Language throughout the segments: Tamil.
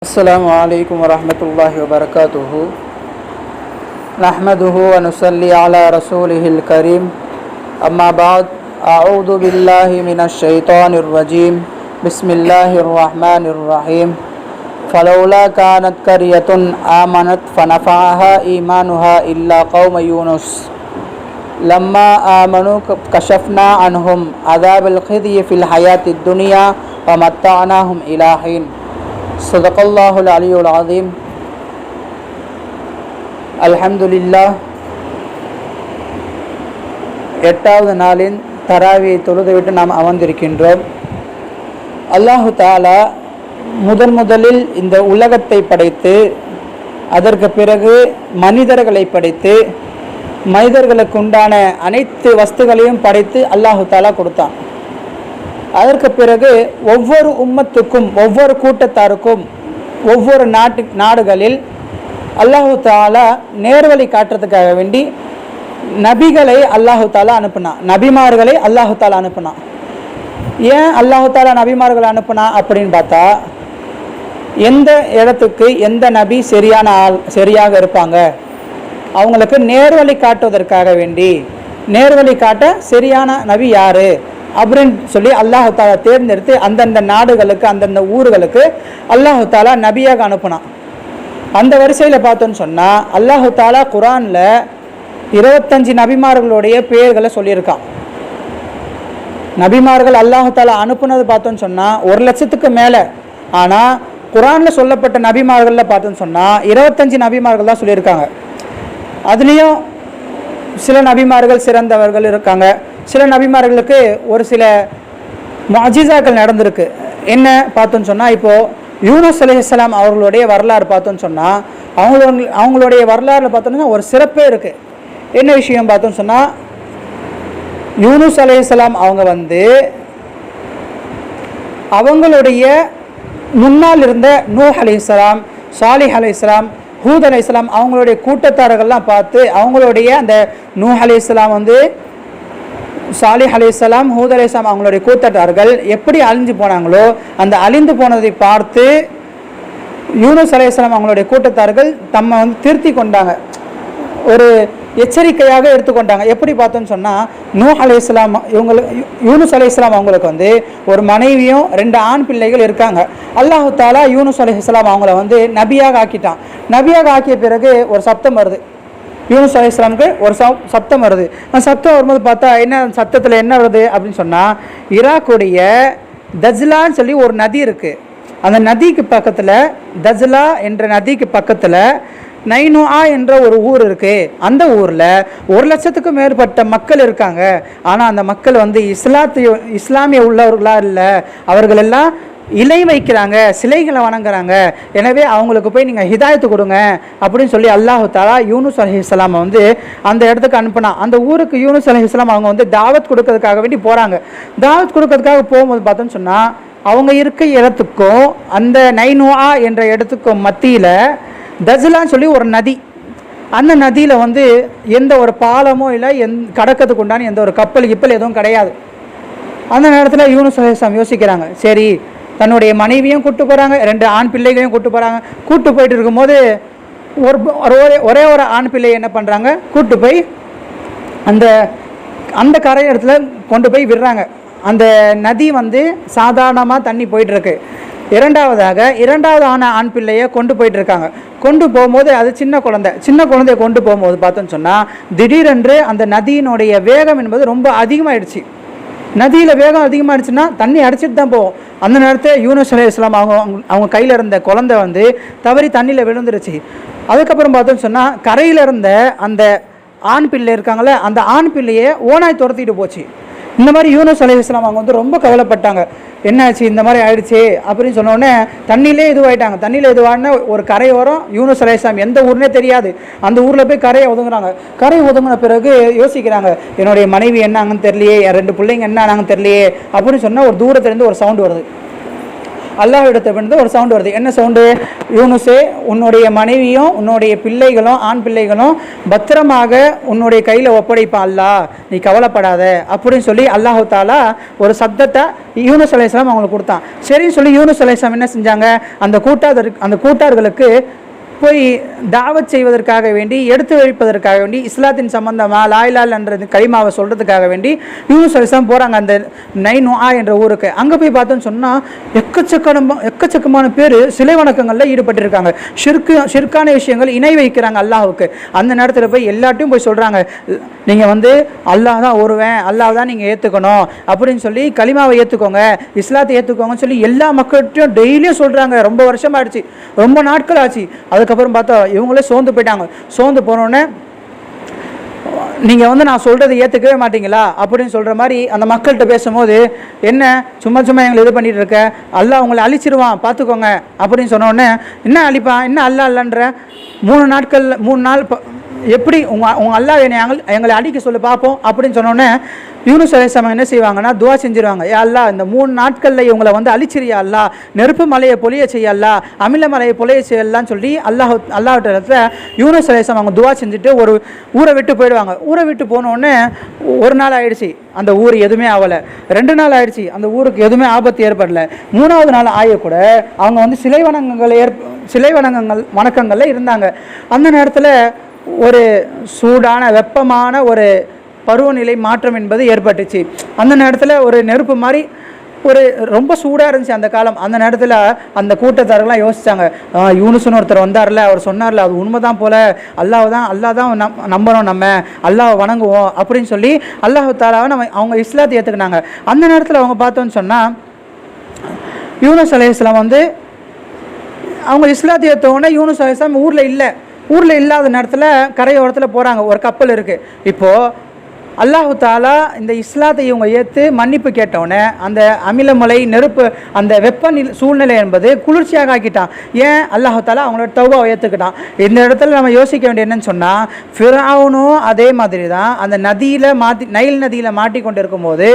السلام عليكم ورحمة الله وبركاته. نحمده ونصلي على رسوله الكريم. أما بعد أعوذ بالله من الشيطان الرجيم. بسم الله الرحمن الرحيم. فلولا كانت قرية آمنت فنفعها إيمانها إلا قوم يونس. لما آمنوا كشفنا عنهم عذاب الخزي في الحياة الدنيا ومتعناهم إلى حين. صدق الله العلي العظيم الحمد لله எட்டாவது நாளின் தராவியை தொழுதுவிட்டு நாம் அமர்ந்திருக்கின்றோம் அல்லாஹு தாலா முதன் முதலில் இந்த உலகத்தை படைத்து அதற்கு பிறகு மனிதர்களை படைத்து மனிதர்களுக்கு உண்டான அனைத்து வஸ்துகளையும் படைத்து அல்லாஹு தாலா கொடுத்தான் அதற்கு பிறகு ஒவ்வொரு உம்மத்துக்கும் ஒவ்வொரு கூட்டத்தாருக்கும் ஒவ்வொரு நாட்டு நாடுகளில் அல்லாஹு தாலா நேர்வழி காட்டுறதுக்காக வேண்டி நபிகளை அல்லாஹு தாலா அனுப்புனான். நபிமார்களை அல்லாஹு தாலா அனுப்புனான். ஏன் அல்லாஹு தாலா நபிமார்களை அனுப்புனா அப்படின்னு பார்த்தா எந்த இடத்துக்கு எந்த நபி சரியான ஆள் சரியாக இருப்பாங்க? அவங்களுக்கு நேர்வழி காட்டுவதற்காக வேண்டி நேர்வழி காட்ட சரியான நபி யாரு? அப்படின்னு சொல்லி அல்லாஹாலா தேர்ந்தெடுத்து அந்தந்த நாடுகளுக்கு அந்தந்த ஊர்களுக்கு அல்லாஹாலா நபியாக அனுப்புனான். அந்த வரிசையில் பார்த்தோன்னு சொன்னால் அல்லாஹாலா குரானில் இருபத்தஞ்சி நபிமார்களுடைய பெயர்களை சொல்லியிருக்கான். நபிமார்கள் அல்லாஹாலா அனுப்புனது பார்த்தோன்னு சொன்னால் ஒரு லட்சத்துக்கு மேலே. ஆனால் குரானில் சொல்லப்பட்ட நபிமார்களில் பார்த்தோன்னு சொன்னால் இருபத்தஞ்சு நபிமார்கள் தான் சொல்லியிருக்காங்க. அதுலேயும் சில நபிமார்கள் சிறந்தவர்கள் இருக்காங்க. சில நபிமார்களுக்கு ஒரு சில மஜிசாக்கள் நடந்திருக்கு. என்ன பார்த்தோன்னு சொன்னால் இப்போது யூனஸ் அலிஹலாம் அவர்களுடைய வரலாறு பார்த்தோன்னு சொன்னால் அவங்களோட அவங்களுடைய வரலாறுல பார்த்தோம்னா ஒரு சிறப்பே இருக்குது என்ன விஷயம் பார்த்தோன்னு சொன்னால் யூனுஸ் அலிஹலாம் அவங்க வந்து அவங்களுடைய முன்னால் இருந்த நூஹ் அலைஹிஸ்ஸலாம் சாலிஹ் அலைஹிஸ்ஸலாம் ஹூத் அலைஹிஸ்ஸலாம் அவங்களுடைய கூட்டத்தாரர்கள்லாம் பார்த்து அவங்களுடைய அந்த நூஹ் அலைஹிஸ்ஸலாம் வந்து சாலிஹ் அலைஹிஸ்ஸலாம் ஹூத் அலிஸ்லாம் அவங்களுடைய கூட்டத்தார்கள் எப்படி அழிஞ்சு போனாங்களோ அந்த அழிந்து போனதை பார்த்து யூனஸ் அலையாம் அவங்களுடைய கூட்டத்தார்கள் தம்மை வந்து திருத்தி கொண்டாங்க. ஒரு எச்சரிக்கையாக எடுத்துக்கொண்டாங்க எப்படி பார்த்தோன்னு சொன்னால் நூ அலை இஸ்லாம் இவங்களுக்கு யூனுஸ் அலை இஸ்லாம் அவங்களுக்கு வந்து ஒரு மனைவியும் ரெண்டு ஆண் பிள்ளைகள் இருக்காங்க. அல்லாஹு தாலா யூனுஸ் அலை இஸ்லாம் அவங்கள வந்து நபியாக ஆக்கிட்டான். நபியாக ஆக்கிய பிறகு ஒரு சப்தம் வருது. யூனுஸ் அலி இஸ்லாமுக்கு ஒரு சத்தம் சப்தம் வருது. அந்த சப்தம் வரும்போது பார்த்தா என்ன சத்தத்தில் என்ன வருது அப்படின்னு சொன்னால் ஈராக்குடைய தஜ்லான்னு சொல்லி ஒரு நதி இருக்குது அந்த நதிக்கு பக்கத்தில் தஜ்லா என்ற நதிக்கு பக்கத்தில் நைனுஆ என்ற ஒரு ஊர் இருக்குது அந்த ஊரில் ஒரு லட்சத்துக்கும் மேற்பட்ட மக்கள் இருக்காங்க. ஆனால் அந்த மக்கள் வந்து இஸ்லாத்திய இஸ்லாமிய உள்ளவர்களாக இல்லை. அவர்களெல்லாம் இலை வைக்கிறாங்க சிலைகளை வணங்குறாங்க. எனவே அவங்களுக்கு போய் நீங்கள் ஹிதாயத்து கொடுங்க அப்படின்னு சொல்லி அல்லாஹு தாலா யூனுஸ் அலஹிஸ்லாமை வந்து அந்த இடத்துக்கு அனுப்புனா அந்த ஊருக்கு யூனுஸ் அலஹிஸ்லாம் அவங்க வந்து தாவத் கொடுக்கறதுக்காக வேண்டி போகிறாங்க தாவத் கொடுக்கறதுக்காக போகும்போது பார்த்தோன்னு சொன்னால் அவங்க இருக்க இடத்துக்கும் அந்த நைனுஆ என்ற இடத்துக்கும் மத்தியில் தஸ்லான்னு சொல்லி ஒரு நதி. அந்த நதியில் வந்து எந்த ஒரு பாலமோ இல்லை எந் கடக்கிறதுக்கு உண்டான எந்த ஒரு கப்பல் கிப்பல் எதுவும் கிடையாது. அந்த நேரத்தில் யூனுஸ் அலிஸ்லாம் யோசிக்கிறாங்க சரி தன்னுடைய மனைவியும் கூட்டு போகிறாங்க ரெண்டு ஆண் பிள்ளைகளையும் கூட்டு போகிறாங்க கூட்டு போயிட்டு இருக்கும்போது ஒரு ஒரே ஒரே ஒரு ஆண் பிள்ளை என்ன பண்ணுறாங்க கூட்டு போய் அந்த அந்த கரை இடத்துல கொண்டு போய் விடுறாங்க. அந்த நதி வந்து சாதாரணமாக தண்ணி போயிட்டுருக்கு. இரண்டாவதாக இரண்டாவது ஆன ஆண் பிள்ளையை கொண்டு போயிட்டுருக்காங்க. கொண்டு போகும்போது அது சின்ன குழந்தை. சின்ன குழந்தைய கொண்டு போகும்போது பார்த்தோன்னு சொன்னால் திடீரென்று அந்த நதியினுடைய வேகம் என்பது ரொம்ப அதிகமாகிடுச்சு நதியில் வேகம் அதிகமாக இருந்துச்சுன்னா தண்ணி அடிச்சிட்டு தான் போகும் அந்த நேரத்தில் யூனஸ் அலி இஸ்லாம் அவங்க அவங்க கையில் இருந்த குழந்தை வந்து தவறி தண்ணியில் விழுந்துருச்சு. அதுக்கப்புறம் பார்த்தோன்னு சொன்னால் கரையில் இருந்த அந்த ஆண் பிள்ளை இருக்காங்களே அந்த ஆண் பிள்ளையை ஓனாய் துரத்திட்டு போச்சு. இந்த மாதிரி யூனஸ் அலி இஸ்லாம் அவங்க வந்து ரொம்ப கவலைப்பட்டாங்க. என்னாச்சு? இந்த மாதிரி ஆயிடுச்சு அப்படின்னு சொன்னோடனே தண்ணியிலே இதுவாயிட்டாங்க. தண்ணியில் இதுவான ஒரு கரை வரும் யூனுஸ் எந்த ஊர்னே தெரியாது. அந்த ஊரில் போய் கரையை ஒதுங்குறாங்க. கரை ஒதுங்கின பிறகு யோசிக்கிறாங்க என்னுடைய மனைவி என்னாங்கன்னு தெரியலையே என் ரெண்டு பிள்ளைங்க என்னானாங்கன்னு தெரியலையே அப்படின்னு சொன்னால் ஒரு தூரத்துலேருந்து ஒரு சவுண்டு வருது. அல்லாஹ் வந்து ஒரு சவுண்டு வருது. என்ன சவுண்டு யூனுஸே உன்னுடைய மனைவியும் உன்னுடைய பிள்ளைகளும் ஆண் பிள்ளைகளும் பத்திரமாக உன்னுடைய கையில் ஒப்படைப்பா அல்லாஹ் நீ கவலைப்படாத. அப்படின்னு சொல்லி அல்லாஹு தாலா ஒரு சப்தத்தை யூனுஸ் அலையாம் அவங்களுக்கு கொடுத்தான். சரின்னு சொல்லி யூனுஸ் அலையாம் என்ன செஞ்சாங்க? அந்த கூட்டாளர் அந்த கூட்டார்களுக்கு போய் தாவத் செய்வதற்காக வேண்டி எடுத்து வைப்பதற்காக வேண்டி இஸ்லாத்தின் சம்பந்தமாக லாய்லால் என்ற களிமாவை சொல்கிறதுக்காக வேண்டி யூஸ் அலிஸ்லாம் போகிறாங்க அந்த நைனுஆ என்ற ஊருக்கு. அங்கே போய் பார்த்தோன்னு சொன்னால் எக்கச்சக்கமான எக்கச்சக்கமான பேர் சிலை வணக்கங்களில் ஈடுபட்டிருக்காங்க. ஷிர்கு ஷிர்கான விஷயங்கள் இணை வைக்கிறாங்க அல்லாஹுக்கு. அந்த நேரத்தில் போய் எல்லாட்டையும் போய் சொல்கிறாங்க நீங்கள் வந்து அல்லாஹ் தான் ஒருவன் அல்லாஹ் தான் நீங்கள் ஏற்றுக்கணும் அப்படின்னு சொல்லி களிமாவை ஏற்றுக்கோங்க இஸ்லாத்தை ஏற்றுக்கோங்கன்னு சொல்லி எல்லா மக்கள்கிட்டையும் டெய்லியும் சொல்கிறாங்க ரொம்ப வருஷம் ஆயிடுச்சு ரொம்ப நாட்கள் ஆச்சு. அதுக்கப்புறம் பார்த்தா இவங்களே சோர்ந்து போயிட்டாங்க. சோர்ந்து போனோடனே நீங்கள் வந்து நான் சொல்கிறத ஏற்றுக்கவே மாட்டீங்களா? அப்படின்னு சொல்கிற மாதிரி அந்த மக்கள்கிட்ட பேசும்போது என்ன சும்மா சும்மா எங்களை இது பண்ணிட்டு இருக்க? அல்லாஹ் உங்களை அழிச்சிருவான் பார்த்துக்கோங்க அப்படின்னு சொன்னோடனே என்ன அழிப்பான்? என்ன அல்ல அல்லன்ற? மூணு நாட்கள் மூணு நாள் எப்படி உங்கள் உங்கள் அல்லாஹ் என்னை எங்கள் எங்களை அடிக்க சொல்லி பார்ப்போம் அப்படின்னு சொன்னோன்னே உடனே யூனுஸ் என்ன செய்வாங்கன்னா துவா செஞ்சிருவாங்க. ஏ அல்லா இந்த மூணு நாட்களில் இவங்களை வந்து அழிச்சிரியா அல்லா நெருப்பு மலையை பொழிய செய்யல்லா அமில மலையை பொழிய செய்யலான்னு சொல்லி அல்லாஹ் அல்லாஹ்ட்ட யூனுஸ் அலைசம் அவங்க துவா செஞ்சுட்டு ஒரு ஊரை விட்டு போயிடுவாங்க. ஊரை விட்டு போனோடனே ஒரு நாள் ஆயிடுச்சு அந்த ஊர் எதுவுமே ஆகலை ரெண்டு நாள் ஆயிடுச்சு அந்த ஊருக்கு எதுவுமே ஆபத்து ஏற்படல. மூணாவது நாள் ஆய கூட அவங்க வந்து சிலை வணங்கங்கள் ஏற்ப சிலை வணங்கங்கள் வணக்கங்களில் இருந்தாங்க. அந்த நேரத்தில் ஒரு சூடான வெப்பமான ஒரு பருவநிலை மாற்றம் என்பது ஏற்பட்டுச்சு. அந்த நேரத்தில் ஒரு நெருப்பு மாதிரி ஒரு ரொம்ப சூடாக இருந்துச்சு அந்த காலம். அந்த நேரத்தில் அந்த கூட்டத்தார்கள்லாம் யோசிச்சாங்க. யூனுசுன்னு ஒருத்தர் வந்தார்ல அவர் சொன்னார்ல அது உண்மைதான் போல். அல்லாஹ் தான் அல்லா தான் நம் நம்பணும் நம்ம. அல்லாஹ் வணங்குவோம் அப்படின்னு சொல்லி அல்லாஹ் தாலாவை நம்ம அவங்க இஸ்லாத்தை ஏற்றுக்கினாங்க அந்த நேரத்தில் அவங்க பார்த்தோன்னு சொன்னால் யூனஸ் அலையாம் வந்து அவங்க இஸ்லாத்தை ஏற்றவுடனே யூனுஸ் அலையாம் ஊரில் இல்லை. ஊரில் இல்லாத நேரத்தில் கரையோரத்தில் போகிறாங்க ஒரு கப்பல் இருக்குது இப்போது அல்லாஹு தாலா இந்த இஸ்லாத்தை இவங்க ஏற்று மன்னிப்பு கேட்டவுடனே அந்த அமிலமலை நெருப்பு அந்த வெப்ப நில சூழ்நிலை என்பது குளிர்ச்சியாக ஆக்கிட்டான். ஏன்? அல்லாஹு தாலா அவங்களோட தௌபாவை ஏற்றுக்கிட்டான் இந்த இடத்துல நம்ம யோசிக்க வேண்டிய என்னன்னு சொன்னால் ஃபிராவனும் அதே மாதிரி தான் அந்த நதியில் மாற்றி நைல் நதியில் மாட்டிக்கொண்டு இருக்கும்போது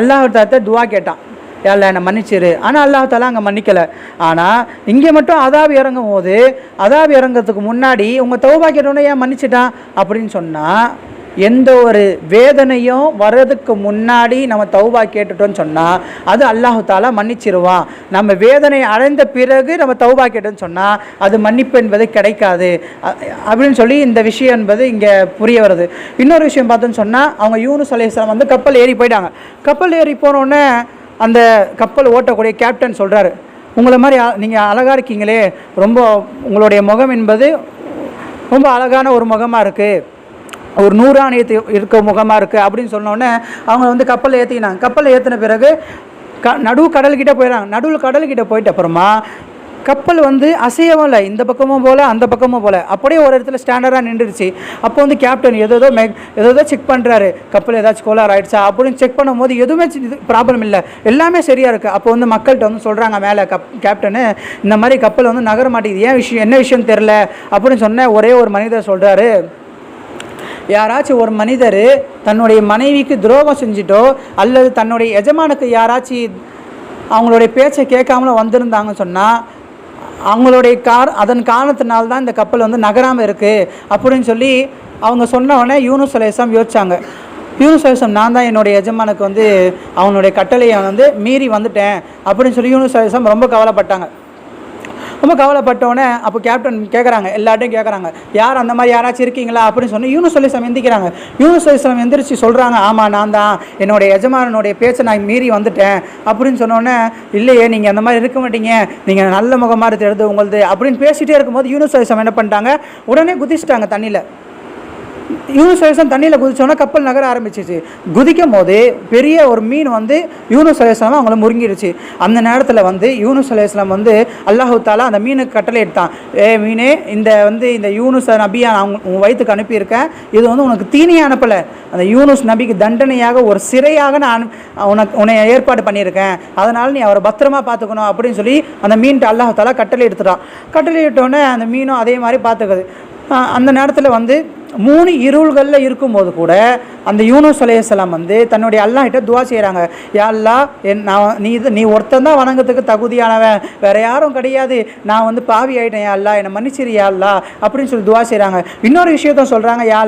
அல்லாஹு தாலா துவா கேட்டான். யாரில் என்னை மன்னிச்சிரு. ஆனால் அல்லாஹால அங்கே மன்னிக்கலை. ஆனால் இங்கே மட்டும் அதாபி இறங்கும் போது அதாபி இறங்கிறதுக்கு முன்னாடி உங்கள் தௌபா கேட்டோன்னே ஏன் மன்னிச்சிட்டான்? அப்படின்னு சொன்னால் எந்த ஒரு வேதனையும் வர்றதுக்கு முன்னாடி நம்ம தௌபா கேட்டுட்டோம்னு சொன்னால் அது அல்லாஹு தாலா மன்னிச்சிருவான். நம்ம வேதனை அடைந்த பிறகு நம்ம தௌபா கேட்டோம்னு சொன்னால் அது மன்னிப்பு என்பது கிடைக்காது. அ- அப்படின்னு சொல்லி இந்த விஷயம் என்பது இங்கே புரிய வருது. இன்னொரு விஷயம் பார்த்தோன்னு சொன்னால் அவங்க யூனு அலையாம் வந்து கப்பல் ஏறி போயிட்டாங்க. கப்பல் ஏறி போனோடனே அந்த கப்பல் ஓட்டக்கூடிய கேப்டன் சொல்கிறாரு உங்களை மாதிரி நீங்கள் அழகாக இருக்கீங்களே ரொம்ப உங்களுடைய முகம் என்பது ரொம்ப அழகான ஒரு முகமாக இருக்குது ஒரு நூறாணியத்து இருக்க முகமாக இருக்குது அப்படின்னு சொன்னோடனே அவங்க வந்து கப்பலில் ஏற்றிக்கினாங்க கப்பலில் ஏற்றின பிறகு க நடுவு கடல்கிட்ட போயிடறாங்க. நடுவில் கடல்கிட்ட போயிட்ட அப்புறமா கப்பல் வந்து அசையவும் இல்லை. இந்த பக்கமும் போல் அந்த பக்கமும் போல். அப்படியே ஒரு இடத்துல ஸ்டாண்டர்டாக நின்றுடுச்சு. அப்போ வந்து கேப்டன் ஏதோ மெக் ஏதோ செக் பண்ணுறாரு கப்பல் ஏதாச்சும் கோளாறு ஆயிடுச்சா அப்படின்னு செக் பண்ணும்போது எதுவுமே ப்ராப்ளம் இல்லை. எல்லாமே சரியாக இருக்குது அப்போ வந்து மக்கள்கிட்ட வந்து சொல்கிறாங்க மேலே கப் கேப்டனு இந்த மாதிரி கப்பல் வந்து நகர மாட்டேங்குது. ஏன் விஷயம் என்ன விஷயம் தெரில அப்படின்னு சொன்ன ஒரே ஒரு மனிதர் சொல்கிறாரு யாராச்சும் ஒரு மனிதர் தன்னுடைய மனைவிக்கு துரோகம் செஞ்சுட்டோ அல்லது தன்னுடைய எஜமானுக்கு யாராச்சும் அவங்களுடைய பேச்சை கேட்காமல வந்திருந்தாங்கன்னு சொன்னால் அவங்களுடைய கார் அதன் காரணத்தினால தான் இந்த கப்பல் வந்து நகராமல் இருக்குது அப்படின்னு சொல்லி அவங்க சொன்ன உடனே யூனுஸ் யோசிச்சாங்க. யூனுஸ் அலையாம் நான் தான் என்னுடைய எஜமானுக்கு வந்து அவனுடைய கட்டளையை வந்து மீறி வந்துட்டேன் அப்படின்னு சொல்லி யூனுஸ் அலையாம் ரொம்ப கவலைப்பட்டாங்க. ரொம்ப கவலைப்பட்டோன்னே அப்போ கேப்டன் கேட்குறாங்க எல்லார்ட்டையும் கேட்குறாங்க யார் அந்த மாதிரி யாராச்சும் இருக்கீங்களா? அப்படின்னு சொன்னால் யூனுஸ் அலிஸ்லாம் எந்திக்கிறாங்க. யூனுஸ் அலிஸ்லாம் எந்திரிச்சு சொல்கிறாங்க ஆமாம் நான் தான். என்னுடைய எஜமானனுடைய பேச்சை நான் மீறி வந்துட்டேன். அப்படின்னு சொன்னோன்னே இல்லையே நீங்கள் அந்த மாதிரி இருக்க மாட்டீங்க. நீங்கள் நல்ல முகமாக இருக்கிறது உங்களுது. அப்படின்னு பேசிகிட்டே இருக்கும்போது யூனுஸ் அலிஸ்லாம் என்ன பண்ணிட்டாங்க உடனே குதிச்சிட்டாங்க தண்ணியில். யூனுஸ் அலிஸ்லாம் தண்ணியில் குதிச்சோன்னா கப்பல் நகர ஆரம்பிச்சிச்சு. குதிக்கும் போது பெரிய ஒரு மீன் வந்து யூனுஸ் அலிஸ்லாம் அவங்கள முருங்கிடுச்சு. அந்த நேரத்தில் வந்து யூனுஸ் அலிஸ்லாம் வந்து அல்லாஹு தாலா அந்த மீனுக்கு கட்டளை எடுத்தான். ஏ மீனே இந்த வந்து இந்த யூனுஸ் நபியை நான் உங்க- உன் வயிற்றுக்கு அனுப்பியிருக்கேன். இது வந்து உனக்கு தீனியை அனுப்பலை. அந்த யூனுஸ் நபிக்கு தண்டனையாக ஒரு சிறையாக நான் உனக்கு உன்னை ஏற்பாடு பண்ணியிருக்கேன். அதனால் நீ அவரை பத்திரமா பார்த்துக்கணும் அப்படின்னு சொல்லி அந்த மீன்ட்டு அல்லாஹு தாலா கட்டளை எடுத்துட்டான். கட்டளை எடுத்தோடனே அந்த மீனும் அதே மாதிரி பார்த்துக்குது. அந்த நேரத்தில் வந்து மூணு இருள்களில் இருக்கும்போது கூட அந்த யூனுஸ் அலையாம் வந்து தன்னுடைய அல்லாஹிட்ட துவா செய்கிறாங்க யா என் நான் நீ இது நீ ஒருத்தன் தான் வணங்கத்துக்கு தகுதியானவன். வேறு யாரும் கிடையாது. நான் வந்து பாவி ஆகிட்டேன் யா என்னை மன்னிச்சிரு யா அப்படின்னு சொல்லி துவா செய்கிறாங்க இன்னொரு விஷயத்த சொல்கிறாங்க யா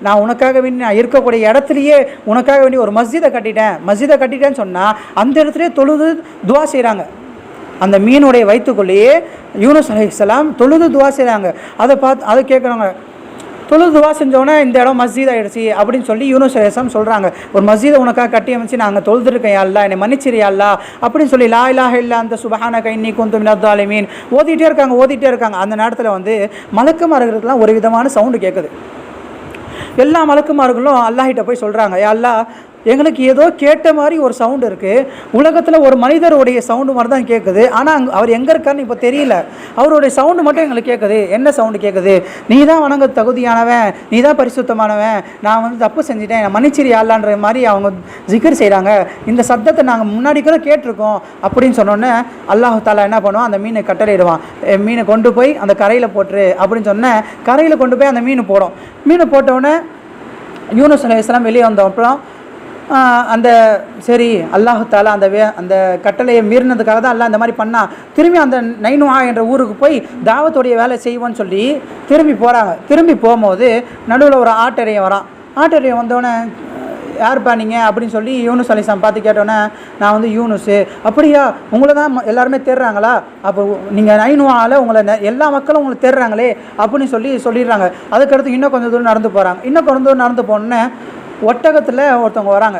நான் உனக்காக வேண்டி நான் இருக்கக்கூடிய இடத்துலையே உனக்காக வேண்டி ஒரு மஸ்ஜிதை கட்டிட்டேன். மஸ்ஜிதை கட்டிட்டேன்னு சொன்னால் அந்த இடத்துலையே தொழுது துவா செய்கிறாங்க அந்த மீனுடைய வயிற்றுக்குள்ளேயே யூனஸ் அலைஹிஸ்ஸலாம் தொழுது துவா செய்கிறாங்க அதை பார்த்து அதை கேட்குறாங்க தொழுது துவா செஞ்சோன்னே இந்த இடம் மஸ்ஜித் ஆகிடுச்சு அப்படின்னு சொல்லி யூனுஸ் சொல்கிறாங்க ஒரு மஸ்ஜிதை உனக்காக கட்டி அமைச்சு நாங்கள் தொழுதுருக்கேன் அல்லா என்னை மன்னிச்சிரியா அப்படின்னு சொல்லி லா இலாஹ இல்லா அந்த சுபஹான கைன்னி குந்து மினத்தாலிமீன் ஓதிட்டே இருக்காங்க ஓதிட்டே இருக்காங்க. அந்த நேரத்தில் வந்து மலக்குமார்களுக்கெல்லாம் ஒரு விதமான சவுண்டு கேட்குது எல்லா மலக்குமார்களும் அல்லாஹிட்ட போய் சொல்கிறாங்க யா அல்லாஹ் எங்களுக்கு ஏதோ கேட்ட மாதிரி ஒரு சவுண்டு இருக்குது உலகத்தில் ஒரு மனிதருடைய சவுண்டு மாதிரி தான் கேட்குது ஆனால் அங்கே அவர் எங்கே இருக்காருன்னு இப்போ தெரியல. அவருடைய சவுண்டு மட்டும் எங்களுக்கு கேட்குது என்ன சவுண்டு கேட்குது நீ தான் வணங்க தகுதியானவன். நீ தான் பரிசுத்தமானவன். நான் வந்து தப்பு செஞ்சிட்டேன். மன்னிச்சிரி ஆளான்ற மாதிரி அவங்க ஜிக்கர் செய்கிறாங்க இந்த சத்தத்தை நாங்கள் முன்னாடி கூட கேட்டிருக்கோம் அப்படின்னு சொன்னோன்னே அல்லாஹ் தாலா என்ன பண்ணுவான்? அந்த மீனை கட்டளையிடுவான். மீனை கொண்டு போய் அந்த கரையில் போட்டுரு அப்படின்னு சொன்னேன் கரையில் கொண்டு போய் அந்த மீன் போடும். மீன் போட்டவுடனே யூனஸ் அலி இஸ்லாம் வெளியே வந்த அப்புறம் அந்த சரி அல்லாஹால அந்த வே அந்த கட்டளையை மீறினதுக்காக தான் அல்லா அந்த மாதிரி பண்ணால் திரும்பி அந்த நைனுவா என்ற ஊருக்கு போய் தாவத்துடைய வேலை செய்வோன்னு சொல்லி திரும்பி போகிறாங்க திரும்பி போகும்போது நடுவில் ஒரு ஆட்டரையும் வரான். ஆட்டரையும் வந்தோடனே யார்ப்பா நீங்கள் அப்படின்னு சொல்லி யூனுஸ் அலிசாம் பார்த்து கேட்டோன்னே நான் வந்து யூனுஸு. அப்படியா? உங்களை தான் எல்லாருமே தேடுறாங்களா? அப்போ நீங்கள் நைனுவாவில் உங்களை எல்லா மக்களும் உங்களை தேடுறாங்களே அப்படின்னு சொல்லி சொல்லிடுறாங்க. அதுக்கடுத்து இன்னும் கொஞ்சம் தூரம் நடந்து போகிறாங்க இன்னும் கொஞ்சம் தூரம் நடந்து போனோன்னே ஒட்டகத்தில் ஒருத்தவங்க வராங்க.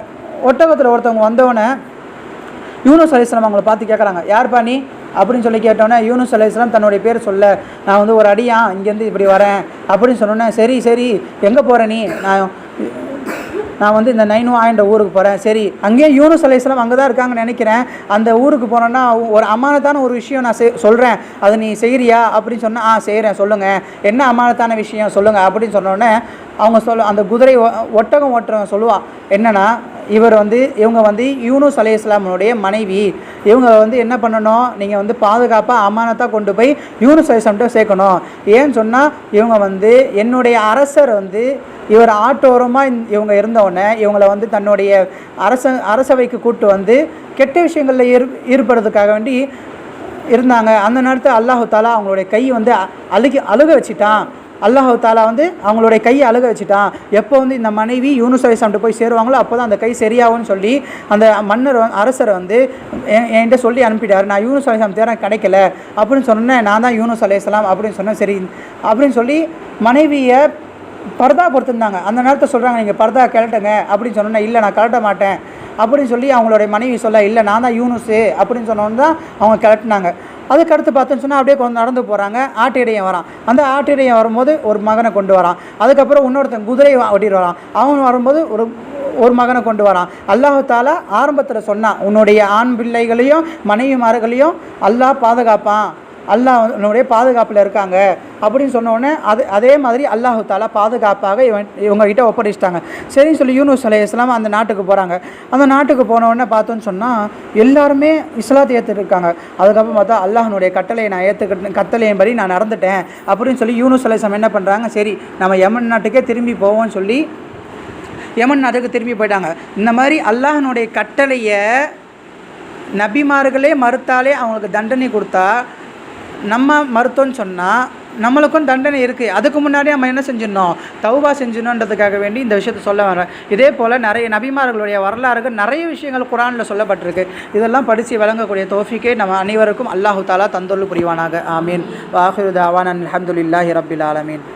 ஒட்டகத்தில் ஒருத்தவங்க வந்தவொடனே யூனுஸ் அலிஸ்லாம் அவங்கள பார்த்து கேட்குறாங்க யார்ப்பா நீ? அப்படின்னு சொல்லி கேட்டோன்னே யூனுஸ் அலிஸ்லாம் தன்னுடைய பேர் சொல்ல நான் வந்து ஒரு அடியான் இங்கேருந்து இப்படி வரேன். அப்படின்னு சொன்னோன்னே சரி சரி எங்கே போகிற நீ? நான் நான் வந்து இந்த நைனு ஆயின்ற ஊருக்கு போகிறேன் சரி அங்கேயும் யூனுஸ் அலையாம் அங்கே தான் இருக்காங்கன்னு நினைக்கிறேன். அந்த ஊருக்கு போனோன்னா ஒரு அமானத்தான ஒரு விஷயம் நான் செ சொல்கிறேன் அதை நீ செய்கிறியா அப்படின்னு சொன்னால் ஆ செய்கிறேன் சொல்லுங்கள் என்ன அமானத்தான விஷயம்? சொல்லுங்கள் அப்படின்னு சொன்னோடனே அவங்க சொல்ல அந்த குதிரை ஒட்டகம் ஓட்டுறவன் சொல்லுவான் என்னன்னா இவர் வந்து இவங்க வந்து யூனுஸ் அலே இஸ்லாமனுடைய மனைவி. இவங்க வந்து என்ன பண்ணணும்? நீங்கள் வந்து பாதுகாப்பாக அமானத்தாக கொண்டு போய் யூனுஸ் அலைஸ்லாம்கிட்ட சேர்க்கணும். ஏன்னு சொன்னால் இவங்க வந்து என்னுடைய அரசர் வந்து இவர் ஆட்டோரமாக இவங்க இருந்தவுடனே இவங்களை வந்து தன்னுடைய அரச அரசவைக்கு கூட்டு வந்து கெட்ட விஷயங்களில் ஈர் ஈடுபடுறதுக்காக வேண்டி இருந்தாங்க. அந்த நேரத்தில் அல்லாஹு தாலா அவங்களுடைய கை வந்து அழுகி அழுக வச்சிட்டான். அல்லாஹு தாலா வந்து அவங்களுடைய கையை அழுக வச்சுட்டான். எப்போ வந்து இந்த மனைவி யூனுஸ் அலைசாம்கிட்ட போய் சேருவாங்களோ அப்போ தான் அந்த கை சரியாகும்னு சொல்லி அந்த மன்னர் அரசரை வந்து என்- என்கிட்ட சொல்லி அனுப்பிட்டார். நான் யூனுஸ் அலிஸ்லாம் தேர கிடைக்கல. அப்படின்னு சொன்னேன் நான் தான் யூனுஸ் அலையாம் அப்படின்னு சொன்னேன். சரி அப்படின்னு சொல்லி மனைவியை பர்தா பொறுத்திருந்தாங்க அந்த நேரத்தை சொல்கிறாங்க நீங்கள் பர்தா கழட்டுங்க அப்படின்னு சொன்னோன்னே இல்லை நான் கழட்ட மாட்டேன். அப்படின்னு சொல்லி அவங்களுடைய மனைவி சொல்ல இல்லை நான் தான் யூனுஸு. அப்படின்னு சொன்னோன்னு தான் அவங்க அதுக்கு அதுக்கடுத்து பார்த்தோன்னு சொன்னால் அப்படியே கொஞ்சம் நடந்து போகிறாங்க ஆட்டிடையன் வரான். அந்த ஆட்டிடையன் வரும்போது ஒரு மகனை கொண்டு வரான். அதுக்கப்புறம் இன்னொருத்தன் குதிரை ஓட்டிட்டு வரான். அவன் வரும்போது ஒரு ஒரு மகனை கொண்டு வரான். அல்லாஹு தாலா ஆரம்பத்தில் சொன்னான் உன்னுடைய ஆண் பிள்ளைகளையும் மனைவிமார்களையும் அல்லாஹ் பாதுகாப்பான். அல்லாஹ் உன்னுடைய பாதுகாப்பில் இருக்காங்க அப்படின்னு சொன்னோடனே அது அதே மாதிரி அல்லாஹு தாலா பாதுகாப்பாக இவன் இவங்ககிட்ட ஒப்படைச்சிட்டாங்க. சரின்னு சொல்லி யூனுஸ் அலையாம் அந்த நாட்டுக்கு போகிறாங்க அந்த நாட்டுக்கு போனவுடனே பார்த்தோன்னு சொன்னால் எல்லாருமே இஸ்லாத்தை ஏற்றுருக்காங்க அதுக்கப்புறம் பார்த்தா அல்லாஹனுடைய கட்டளையை நான் ஏற்றுக்கிட்டேன் கட்டளையின்படி நான் நடந்துட்டேன் அப்படின்னு சொல்லி யூனுஸ் அலையாம் என்ன பண்ணுறாங்க சரி நம்ம யமன் நாட்டுக்கே திரும்பி போவோம்னு சொல்லி யமன் நாட்டுக்கு திரும்பி போயிட்டாங்க. இந்த மாதிரி அல்லாஹனுடைய கட்டளையை நபிமார்களே மறுத்தாலே அவங்களுக்கு தண்டனை கொடுத்தா நம்ம மருத்துவம்னு சொன்னால் நம்மளுக்கும் தண்டனை இருக்குது அதுக்கு முன்னாடி நம்ம என்ன செஞ்சிடணும்? தௌபா செஞ்சிடணுன்றதுக்காக வேண்டி இந்த விஷயத்தை சொல்ல வரேன் இதே போல் நிறைய நபிமார்களுடைய வரலாறுகள் நிறைய விஷயங்கள் குரானில் சொல்லப்பட்டிருக்கு. இதெல்லாம் படித்து வழங்கக்கூடிய தோஃபிக்கே நம்ம அனைவருக்கும் அல்லாஹு தாலா தந்தொல்லு புரிவானாக. ஆமீன். வாஹிரு தாவான் அல்ஹம்துலில்லாஹி ரப்பில் ஆலமீன்.